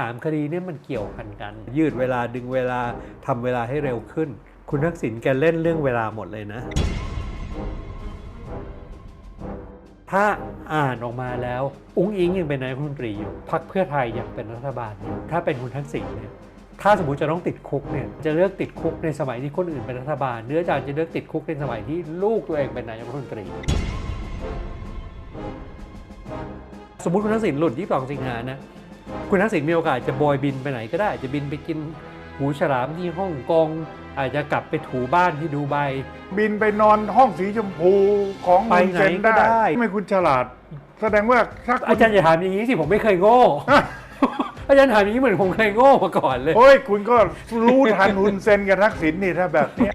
สามคดีเนี่ยมันเกี่ยวพันกัน ยืดเวลาดึงเวลาทำเวลาให้เร็วขึ้น คุณทักษิณแกเล่นเรื่องเวลาหมดเลยนะ ถ้าอ่านออกมาแล้วอุ้งอิงยังเป็นนายกรัฐมนตรีอยู่พรรคเพื่อไทยยังเป็นรัฐบาลอยู่ถ้าเป็นคุณทักษิณเนี่ยถ้าสมมติจะต้องติดคุกเนี่ยจะเลือกติดคุกในสมัยที่คนอื่นเป็นรัฐบาลเนื้อจารย์จะเลือกติดคุกในสมัยที่ลูกตัวเองเป็นนายกรัฐมนตรีสมมติคุณทักษิณหลุด22สิงหานะ คุณทักษิณมีโอกาสจะบอยบินไปไหนก็ได้ จะบินไปกินหูฉลามที่ฮ่องกงอาจจะกลับไปถูบ้านที่ดูไบบินไปนอนห้องสีชมพูของไปคุณไหนเซนก็ได้ได้ทำไมคุณฉลาด แสดงว่าถ้าคุณอาจารย์อย่าถามอย่างนี้สิผมไม่เคยโง่อาจารย์ถามอย่างนี้เหมือนผมเคยโง่มาก่อนเลยโอ้ยคุณก็รู้ทันฮุนเซนกับทักษิณนี่ถ้าแบบเนี้ย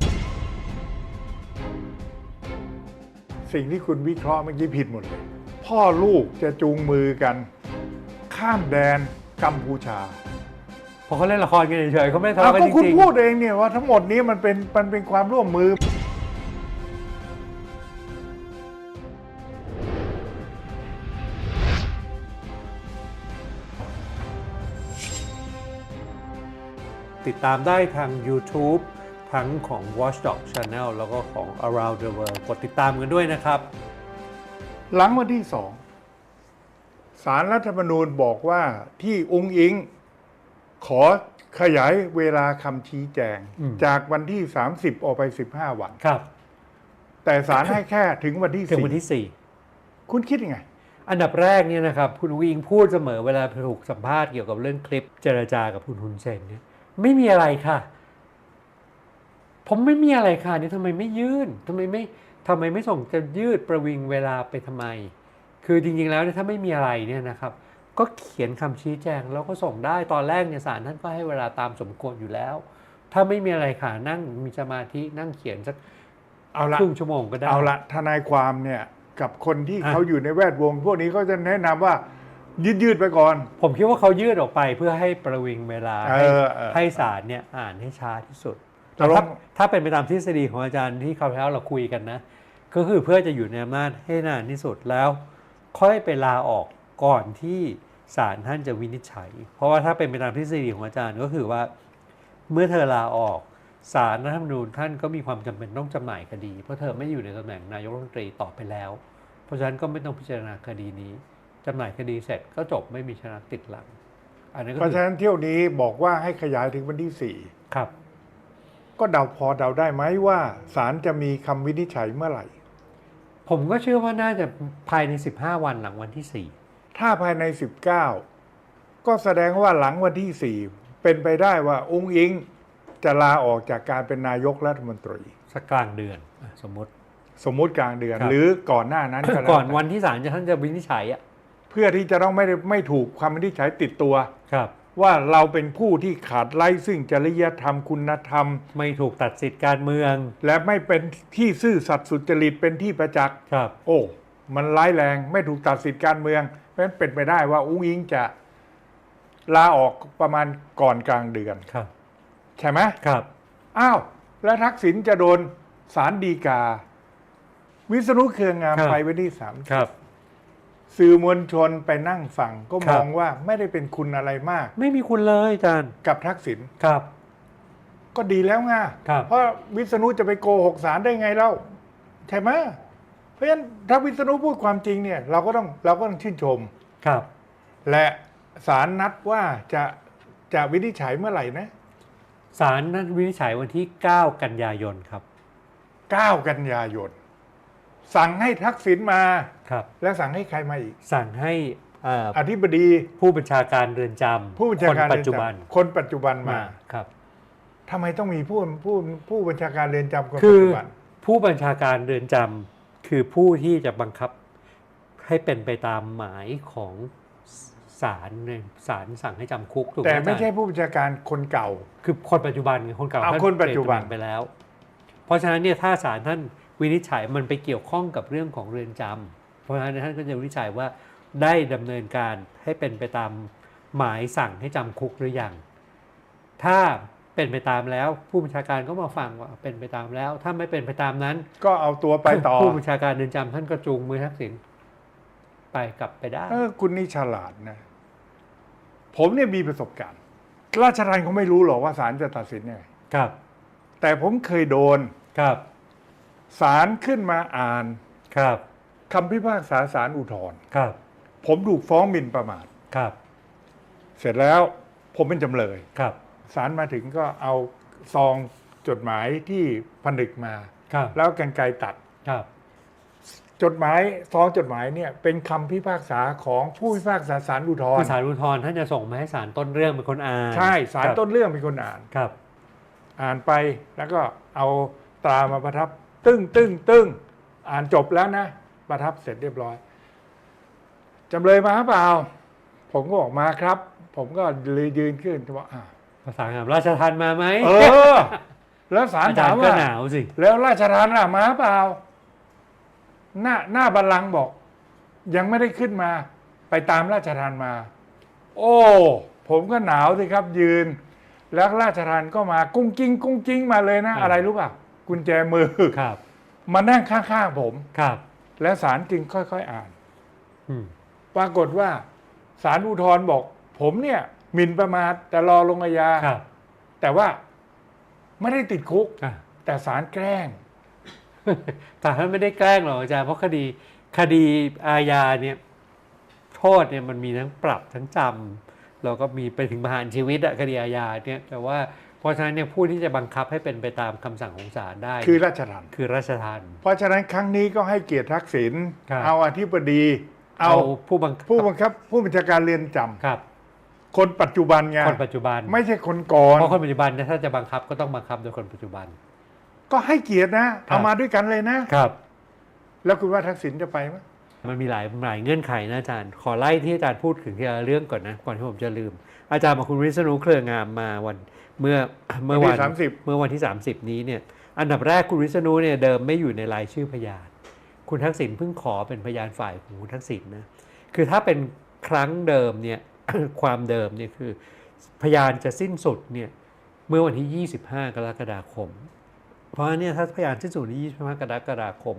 สิ่งที่คุณวิเคราะห์เมื่อกี้ผิดหมดเลย พ่อลูกจะจูงมือกัน ข้ามแดนกัมพูชาพอเขาเล่นละครกันเฉยๆเขาไม่ได้ทะอ้าวเลาะกันก็จคุณริงพูดเองเนี่ยว่าทั้งหมดนี้มันเป็นมันเป็นความร่วมมือๆติดตามได้ทาง YouTube ทั้งของ Watchdog Channel แล้วก็ของ Around the World กดติดตามกันด้วยนะครับ หลังวันที่สอง สารรัฐธรรมนูญบอกว่าที่องค์อิงขอขยายเวลาคำชี้แจงอืมจากวันที่ 30 ออกไป 15 วัน ครับ แต่สารให้แค่ถึงวันที่ถึงวันที่สี่คุณคิดยังไง4อันดับแรกเนี่ยนะครับ คุณวิงพูดเสมอเวลาถูกสัมภาษณ์เกี่ยวกับเรื่องคลิปเจรจากับคุณฮุนเซนเนี่ยไม่มีอะไรค่ะ ผมไม่มีอะไรค่ะนี่ทำไมไม่ยื่นทำไมไม่ทำไมไม่ส่งจะยืดประวิงเวลาไปทำไม คือจริงๆแล้วเนี่ยถ้าไม่มีอะไรเนี่ยนะครับก็เขียนคำชี้แจงแล้วก็ส่งได้ตอนแรกเนี่ยศาลท่านก็ให้เวลาตามสมควรอยู่แล้ว ถ้าไม่มีอะไรค่ะนั่งมีสมาธินั่งเขียนสักเอาละครึ่งชั่วโมงก็ได้เอาละทนายความเนี่ยกับคนที่อะเขาอยู่ในแวดวง พวกนี้เขาจะแนะนำว่ายืดยืดๆไปก่อน ผมคิดว่าเขายืดออกไปเพื่อให้ประวิงเวลาเอให้อเออให้ศาลเนี่ยอ่านให้ช้าที่สุดตกลงถ้าถ้าเป็นไปตามทฤษฎีของอาจารย์ที่คราวที่แล้วเราคุยกันนะ ก็คือเพื่อจะอยู่ในอำนาจให้นานที่สุดแล้ว ค่อยไปลาออกก่อนที่ศาลท่านจะวินิจฉัย เพราะว่าถ้าเป็นไปตามทฤษฎีของอาจารย์ก็คือว่า เมื่อเธอลาออกศาลรัฐธรรมนูญท่านก็มีความจำเป็นต้องจำหน่ายคดี เพราะเธอไม่อยู่ในตำแหน่งนายกรัฐมนตรีต่อไปแล้ว เพราะฉะนั้นก็ไม่ต้องพิจารณาคดีนี้จำหน่ายคดีเสร็จก็จบไม่มีชนะติดหลังอันนั้นก็เพราะคืฉะอนั้นเที่ยวนี้บอกว่าให้ขยายถึงวันที่สี่ครับ ก็เดาพอเดาได้ไหมว่าศาลจะมีคำวินิจฉัยเมื่อไหร่ ผมก็เชื่อว่าน่าจะภายใน 15 วันหลังวันที่ ถ้าภายใน 19 ก็แสดงว่าหลังวันที่ 4 เป็นไปได้ว่าองค์อิงจะลาออกจากการเป็นนายกรัฐมนตรี 4 สักกลางเดือนอะสมมติ สมมุติกลางเดือน ครับ หรือก่อนหน้านั้นก็แล้วก่อนแต่วันที่ศาลจะท่านจะวินิจฉัยอะเพื่อที่จะต้องไม่ได้ไม่ถูกความวินิจฉัยติดตัว ครับ ว่าเราเป็นผู้ที่ขาดไร้ซึ่งจริยธรรมคุณธรรม ไม่ถูกตัดสิทธิ์การเมือง และไม่เป็นที่ซื่อสัตย์สุจริตเป็นที่ประจักษ์ครับ โอ้ มันร้ายแรงไม่ถูกตัดสิทธิ์การเมือง เพราะฉะนั้นเป็นไปได้ว่าอุ้งอิงจะลาออกประมาณก่อนกลางเดือนครับ ใช่ไหมครับ อ้าว แล้วทักษิณจะโดนสารดีกา วิษณุเครืองามครับ ไปวันที่สาม ครับ สื่อมวลชนไปนั่งฟังก็ครัมบองว่าไม่ได้เป็นคุณอะไรมาก ไม่มีคุณเลยอาจารย์กับทักษิณครับ ก็ดีแล้วไงครับเพราะวิษณุจะไปโกหกสารได้ไงเล่าใช่ไหมเพราะฉะนั้นถ้าวิษณุพูดความจริงเนี่ย เราก็ต้องเราก็ต้องชื่นชมครับ และสารนัดว่าจะจะวินิจฉัยเมื่อไหร่นะศาลนั้นวินิจฉัยวันที่ 9 กันยายนครับ 9 กันยายน สั่งให้ทักษิณมาครับ และสั่งให้ใครมาอีก สั่งให้เอ่ออธิบดีผู้บัญชาการเรือนจำผู้บัญชาการคนปัจจุบันเรือนจำคนปัจจุบันมามาครับ ทำไมต้องมีผู้ผู้ผู้บัญชาการเรือนจำคนคืปัจอจุบันผู้บัญชาการเรือนจำคือผู้ที่จะบังคับให้เป็นไปตามหมายของศาลเนี่ยศาลสั่งให้จำคุกถูกไหมแต่ไม่อาจารย์ ใช่ผู้บัญชาการคนเก่า คือคนปัจจุบันไงคนเก่าเอาท่คนปัจจุบันเปลี่ยตำแหงไปแล้ว เพราะฉะนั้นเนี่ยถ้าศาลท่าน วินิจฉัยมันไปเกี่ยวข้องกับเรื่องของเรือนจำเพราะฉะนั้นท่านก็จะวินิจฉัยว่าได้ดำเนินการให้เป็นไปตามหมายสั่งให้จำคุกหรือยัง ถ้าเป็นไปตามแล้วผู้บัญชาการก็มาฟังว่าเป็นไปตามแล้ว ถ้าไม่เป็นไปตามนั้น ก็เอาตัวไปต่อผู้บัญชาการเรือนจำท่านก็จูงมือทักษิณไปกลับไปได้เออคุณนี่ฉลาดนะพผมเนี่ยมีประสบการณ์ราชทัณฑ์เขาไม่รู้หรอกว่าศาลจะตัดสินยังไงครับ แต่ผมเคยโดนครับ ศาลขึ้นมาอ่านครับคำพิพากษาศาลอุทธรณ์ครับ ผมถูกฟ้องหมิ่นประมาทครับ เสร็จแล้วผมเป็นจำเลยครับศาลมาถึงก็เอาซองจดหมายที่ผนึกมา ครับแล้วกันไกรตัด ครับ จดหมายซองจดหมายเนี่ยเป็นคำพิพากษาของผู้พิพากษาศาลอุทธรคือณ์ศาลอุทธรณ์ท่านจะส่งมาให้ศาลต้นเรื่องเป็นคนอ่านใช่ศาลครับต้นเรื่องเป็นคนอ่าน ครับ อ่านไปแล้วก็เอาตรามาประทับ ตึ้งตึ้งตึ้งอ่านจบแล้วนะ ประทับเสร็จเรียบร้อยจำเลยมาหรือเปล่า ผมก็บอกมาครับ ผมก็เลยยืนขึ้นบอกอ่าภาษาถามราชทันมาไหมเออ แล้วศาลอาจาถารมย์ก็ว่าหนาวสิแล้วราชทานอะมาเปล่า หน้าหน้าบัลลังก์บอก ยังไม่ได้ขึ้นมา ไปตามราชทานมา โอ้ผมก็หนาวสิครับยืน แล้วราชทานก็มากุ้งกิ้งกุ้งกิ้งมาเลยนะ อะไรรู้ป่ะ กุญแจมือครับ มานั่งข้างๆผมครับ และศาลจึงค่อยๆอ่านอืมปรากฏว่าศาลอุทธรณ์บอก ผมเนี่ยหมิ่นประมาทแต่รอลงอาญาครับแต่ว่าไม่ได้ติดคุกอะแต่ศาลแกล้งแต่ท่านไม่ได้แกล้งหรอกอาจารย์เพราะคดีคดีอาญาเนี่ยโทษเนี่ยมันมีทั้งปรับทั้งจำแล้วก็มีไปถึงประหารชีวิตอะคดีอาญาเนี่ยแต่ว่าเพ ราะฉะนั้นเนี่ยผู้ที่จะบังคับให้เป็นไปตามคำสั่งของศาลได้คือราชทานคือราชทันเพราะฉะนั้นครั้งนี้ก็ให้เกียรติทักษิณครับเอาอธิบดี เอาผู้บังคับผู้บังคับ ผู้บัญชาการเรือนจำครับ คนปัจจุบันไงคนปัจจุบัน ไม่ใช่คนก่อนเพราะคนปัจจุบันเนี่ยถ้าจะบังคับก็ต้องบังคับโดยคนปัจจุบัน ก็ให้เกียรตินะครับเอามาด้วยกันเลยนะครับ แล้วคุณว่าทักษิณจะไปไหมมันมีหลายหลายเงื่อนไขนะอาจารย์ ขอไล่ที่อาจารย์พูดถึงทีละเรื่องก่อนนะก่อนที่ผมจะลืม อาจารย์มาคุณวิษณุเครืองามมาวัน เมื่อเมื่อวันที่สามสิบเมื่อวันที่ 30 นี้เนี่ยอันดับแรกคุณวิษณุเนี่ยเดิมไม่อยู่ในรายชื่อพยาน คุณทักษิณเพิ่งขอเป็นพยานฝ่ายของคุณทักษิณนะคือถ้าเป็นครั้งเดิมเนี่ยความเดิมเนี่ยคือพยานจะสิ้นสุดเนี่ยเมื่อวันที่ 25 กรกฎาคม เพราะฉะนั้นเนี่ยถ้าพยานสิ้นสุดใน25 กรกฎาคม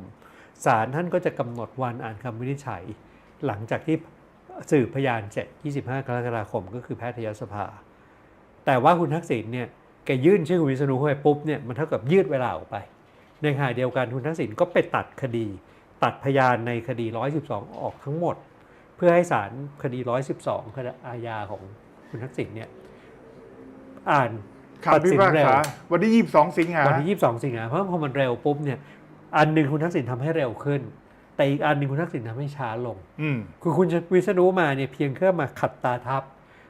ศาลท่านก็จะกำหนดวันอ่านคำวินิจฉัย หลังจากที่สืบพยานเสร็จ25 กรกฎาคม ก็คือแพทยสภา แต่ว่าคุณทักษิณเนี่ยแกยื่นชื่อคุณวิษณุเข้าไปปุ๊บเนี่ยมันเท่ากับยืดเวลาออกไป ในขณะเดียวกันคุณทักษิณก็ไปตัดคดี ตัดพยานในคดี 112 ออกทั้งหมด เพื่อให้ศาลคดี 112 คดีอาญาของคุณทักษิณเนี่ยอ่านคำพิพากษาวันที่ยี่สิบสองสิงหาวันที่ 22 สิงหาเพราะพอมันเร็วปุ๊บเนี่ยอันหนึ่งคุณทักษิณทำให้เร็วขึ้น แต่อีกอันหนึ่งคุณทักษิณทำให้ช้าลงอืมคือคุณวิษณุมาเนี่ยเพียงแค่มาขัดตาทับ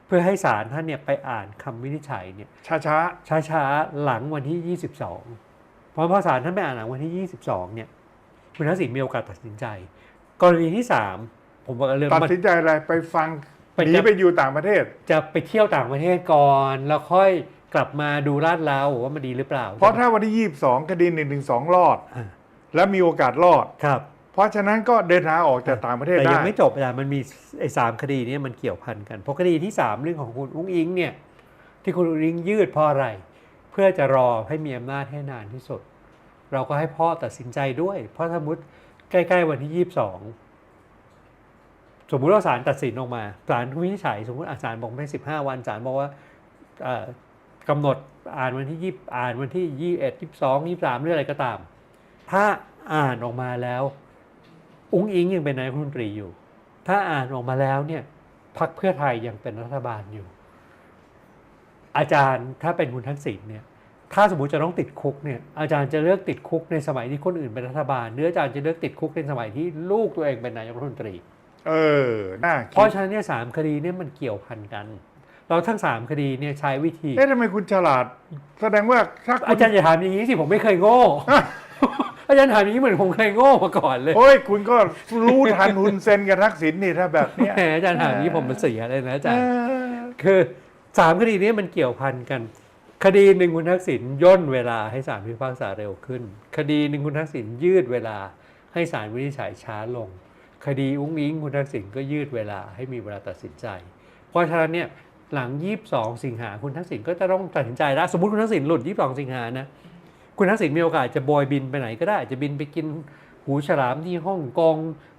เพื่อให้ศาลท่านเนี่ยไปอ่านคำวินิจฉัยเนี่ยช้าช้าช้าๆหลังวันที่ 22 เพราะพอศาลท่านไปอ่านหลังวันที่ 22 เนี่ยคุณทักษิณมีโอกาสตัดสินใจ กรณีที่ 3 ผมบอกเรื่องๆตัดมันสินใจอะไรไปฟังไปหนีจะไปอยู่ต่างประเทศ จะไปเที่ยวต่างประเทศก่อน แล้วค่อยกลับมาดูลาดเราว่ามันดีหรือเปล่าเพราะถ้าวันที่ยี่สิบสองคดีหนึ่งหนึ่งสองรอด อ่าและมีโอกาสรอด ครับ เพราะฉะนั้นก็เดินทางออกจากต่างประเทศแต่ได้ยังไม่จบอาจารย์มันมีไอ้สามคดีเนี้มันเกี่ยวพันกัน เพราะคดีที่สามเรื่องของคุณอุ้งอิงเนี่ยที่คุณอุ้งอิงยืดเพราะอะไร เพื่อจะรอให้มีอำนาจให้นานที่สุด เราก็ให้พ่อตัดสินใจด้วย เพราะสมมติใกล้ๆวันที่ยี่สิบสองสมมุติว่าศาลตัดสินออกมาศาลวินิจฉัย สมมติอาศาลบอกไม่สิบห้าวันศาลบอกว่าเอ่อกำหนดอ่านวันที่ยี่อ่านวันที่ยี่เอ็ดยี่สองยี่สามหรืออะไรก็ตาม ถ้าอ่านออกมาแล้ว อุ้งอิงยังเป็นนายกรัฐมนตรีอยู่ ถ้าอ่านออกมาแล้วเนี่ยพักเพื่อไทยยังเป็นรัฐบาลอยู่ อาจารย์ถ้าเป็นคุณทักษิณเนี่ยถ้าสมมติจะต้องติดคุกเนี่ยอาจารย์จะเลือกติดคุกในสมัยที่คนอื่นเป็นรัฐบาลหรืออาจารย์จะเลือกติดคุกในสมัยที่ลูกตัวเองเป็นนายกรัฐมนตรี เออน่าเพคิราะดฉะนั้นเนี่ยสามคดีเนี่ยมันเกี่ยวพันกัน เราทั้งสามคดีเนี่ยใช้วิธีเอ๊ะทำไมคุณฉลาด แสดงว่าถ้าคุอาณจารย์อย่าถามอย่างนี้สิผมไม่เคยโง่ อาจารย์ถามอย่างนี้เหมือนผมเคยโง่มาก่อนเลยโอ้ยคุณก็รู้ทันฮุนเซนกับทักษิณนี่ถ้าแบบเนี้ยแหมอาจารย์ถามอย่างนี้ผมมันเสียเลยนะอาจารย์เออคือสามคดีนี้มันเกี่ยวพันกัน คดีหนึ่งคุณทักษิณย่นเวลาให้ศาลพิพากษาเร็วขึ้น คดีหนึ่งคุณทักษิณยืดเวลา ให้ศาลวินิจฉัยช้าลง คดีอุ้งอิงคุณทักษิณก็ยืดเวลาให้มีเวลาตัดสินใจ เพราะฉะนั้นเนี่ยหลัง 22 สิงหาคุณทักษิณก็จะต้องตัดสินใจแล้วสมมติคุณทักษิณหลุด 22 สิงหานะ คุณทักษิณมีโอกาสจะโบยบินไปไหนก็ได้อาจจะบินไปกินหูฉลามที่ฮ่องกง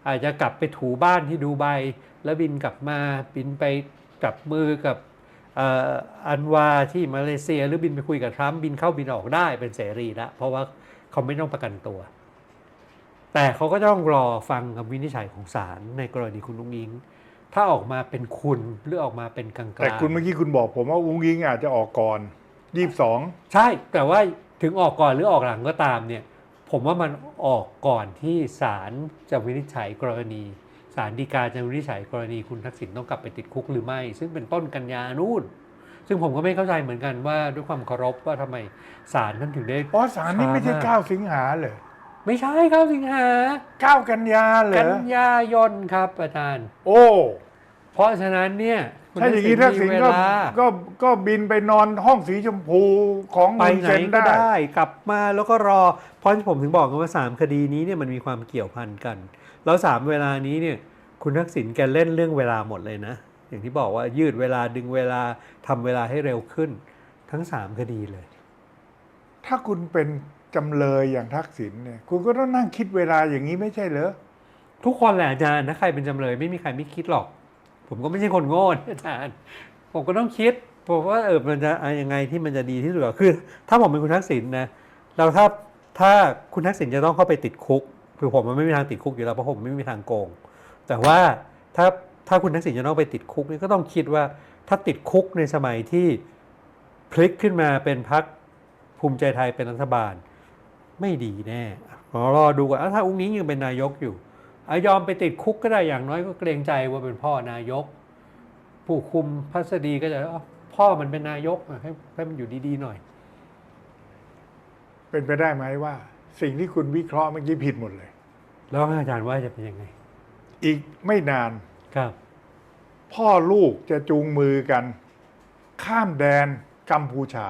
อาจจะกลับไปถูบ้านที่ดูไบแล้วบินกลับมาบินไปจับมือกับเอ่ออันวาที่มาเลเซีย หรือบินไปคุยกับทรัมป์บินเข้าบินออกได้เป็นเสรีแล้วเพราะว่าเขาไม่ต้องประกันตัว แต่เขาก็ต้องรอฟังคำวินิจฉัยของศาลในกรณีคุณลุงอิง ถ้าออกมาเป็นคุณหรือออกมาเป็นกลางๆแต่คุณเมื่อกี้คุณบอกผมว่าอุ้งยิงอาจจะออกก่อนยี่สิบสองใช่แต่ว่า ถึงออกก่อนหรือออกหลังก็ตามเนี่ยผมว่ามันออกก่อนที่ศาลจะวินิจฉัยกรณีศาลฎีกาจะวินิจฉัยกรณีคุณทักษิณต้องกลับไปติดคุกหรือไม่ ซึ่งเป็นต้นกันยานู่น ซึ่งผมก็ไม่เข้าใจเหมือนกันว่าด้วยความเคารพว่าทำไมศาลท่านถึงได้อ๋อสารนี่ไม่ใช่ช้ามากเก้าสิงหาเลยไม่ใช่ครับสิงหาเก้ากันยาเหรกัอนยายนครับอาจารย์ โอ้ เพราะฉะนั้นเนี่ยคุณถ้าอย่างนี้ทักษิณมีเวก็ลาก็ก็บินไปนอนห้องสีชมพูของไปลุงไหนเซนก็ได้ได้ กลับมาแล้วก็รอ เพราะผมถึงบอกกันว่าสามคดีนี้เนี่ยมันมีความเกี่ยวพันกัน แล้วสามเวลานี้เนี่ยคุณทักษิณแกเล่นเรื่องเวลาหมดเลยนะ อย่างที่บอกว่ายืดเวลาดึงเวลาทำเวลาให้เร็วขึ้น ทั้งสามคดีเลย ถ้าคุณเป็นจำเลยอย่างทักษิณเนี่ย คุณก็ต้องนั่งคิดเวลาอย่างนี้ไม่ใช่เหรอ ทุกคนแหละอาจารย์ถ้าใครเป็นจำเลยไม่มีใครไม่คิดหรอก ผมก็ไม่ใช่คนโง่อาจารย์ ผมก็ต้องคิดผมว่าเออมันจะเอายังไงที่มันจะดีที่สุดคือ ถ้าผมเป็นคุณทักษิณนะเราถ้าถ้าคุณทักษิณจะต้องเข้าไปติดคุก คือผมมันไม่มีทางติดคุกอยู่แล้วเพราะผมไม่มีทางโกง แต่ว่าถ้าถ้าคุณทักษิณจะต้องไปติดคุกนี่ก็ต้องคิดว่าถ้าติดคุกในสมัยที่พลิกขึ้นมาเป็นพรรคภูมิใจไทยเป็นรัฐบาล ไม่ดีแน่ขอรอดูก่อนถ้าอุ้งนี้ยังเป็นนายกอยู่ อายอมไปติดคุกก็ได้อย่างน้อยก็เกรงใจว่าเป็นพ่อนายก ผู้คุมพัสดีก็จะอ้าวพ่อมันเป็นนายกอะให้ให้มันอยู่ดีๆหน่อย เป็นไปได้ไหมว่า สิ่งที่คุณวิเคราะห์เมื่อกี้ผิดหมดเลย แล้วอาจารย์ว่าจะเป็นยังไง อีกไม่นานครับ พ่อลูกจะจูงมือกัน ข้ามแดนกัมพูชา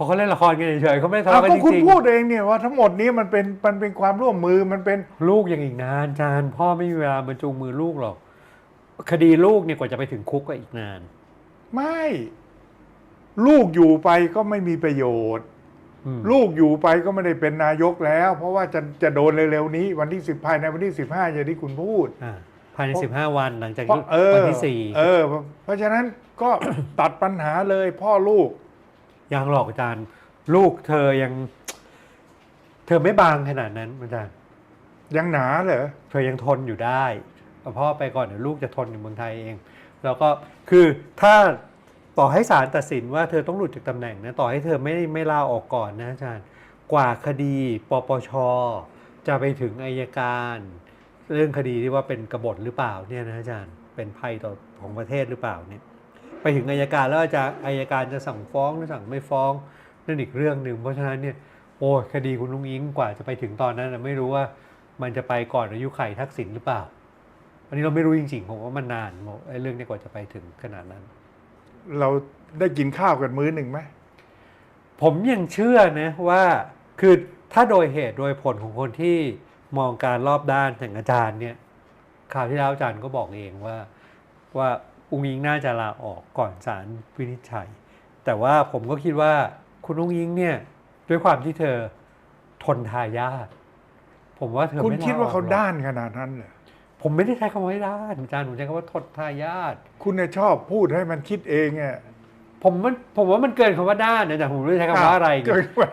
พอเขาเล่นละครกันเฉยๆเขาไม่ทะเอาเลาะกันก็จคุณริงพูดเองเนี่ยว่าทั้งหมดนี้มันเป็นมันเป็นความร่วมมือมันเป็นๆลูกยังอีกนานอาจารย์พ่อไม่มีเวลามาจูงมือลูกหรอกคดีลูกเนี่ยกว่าจะไปถึงคุกก็อีกนาน ไม่ ลูกอยู่ไปก็ไม่มีประโยชน์ อืม ลูกอยู่ไปก็ไม่ได้เป็นนายกแล้ว เพราะว่าจะจะโดนเร็วๆนี้ วันที่สิบภายในวันที่สิบห้าอย่างที่คุณพูด อ่าภายใน 15 วันหลังจากเพราะเออวันที่สี่เออ เพราะฉะนั้นก็ ตัดปัญหาเลยพ่อลูก ยังหรอกอาจารย์ ลูกเธอยัง เธอไม่บางขนาดนั้นอาจารย์ยังหนาเหรอเธอยังทนอยู่ได้เอาพ่อไปก่อนเดี๋ยวลูกจะทนอยู่เมืองไทยเอง แล้วก็คือถ้าต่อให้ศาลตัดสินว่าเธอต้องหลุดจากตำแหน่งนะต่อให้เธอไม่ไม่ลาออกก่อนนะอาจารย์กว่าคดีปปชจะไปถึงอายการ เรื่องคดีที่ว่าเป็นกบฏหรือเปล่าเนี่ยนะอาจารย์เป็นภัยต่อของประเทศหรือเปล่าเนี่ย ไปถึงอายการแล้วอาจารย์อายการจะสั่งฟ้องหรือสั่งไม่ฟ้องนั่นอีกเรื่องหนึ่งเพราะฉะนั้นเนี่ยโอ้ยคดีคุณลุงอิงกว่าจะไปถึงตอนนั้นนะไม่รู้ว่ามันจะไปก่อนอายุไขทักษิณหรือเปล่า อันนี้เราไม่รู้จริงๆ ผมว่ามันนานไอ้เรื่องนี้กว่าจะไปถึงขนาดนั้น เราได้กินข้าวกันมื้อหนึ่งไหมผมยังเชื่อนะว่าคือถ้าโดยเหตุโดยผลของคนที่มองการรอบด้านอย่างอาจารย์เนี่ยคราวที่แล้วอาจารย์ก็บอกเองว่าว่า อุ้งอิงน่าจะลาออกก่อนศาลวินิจฉัย แต่ว่าผมก็คิดว่าคุณอุ้งอิงเนี่ยด้วยความที่เธอทนทายาทผมว่าเธอคุณไม่ลคิดว่าเขาออกหรอกด้านขนาดนั้นเหรอผมไม่ได้ใช้คำว่าด้านอาจารย์ผมใช้คำว่าทนทายาท คุณเนี่ยชอบพูดให้มันคิดเองอะผมมันผมว่ามันเกินคำว่าด้านนะแต่ผมไม่รู้จะใช้คำว่าอะไรไงเกินกว่า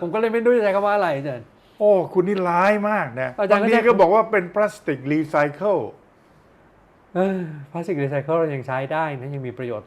ผมก็เลยไม่รู้จะใช้คำว่าอะไรอาจารย์ โอ้ คุณนี่ร้ายมากนะอาจารย์บางก็ทีใช้ก็บอกว่าเป็นพลาสติกรีไซเคิลเออ พลาสติกรีไซเคิลเรายังใช้ได้นะยังมีประโยชน์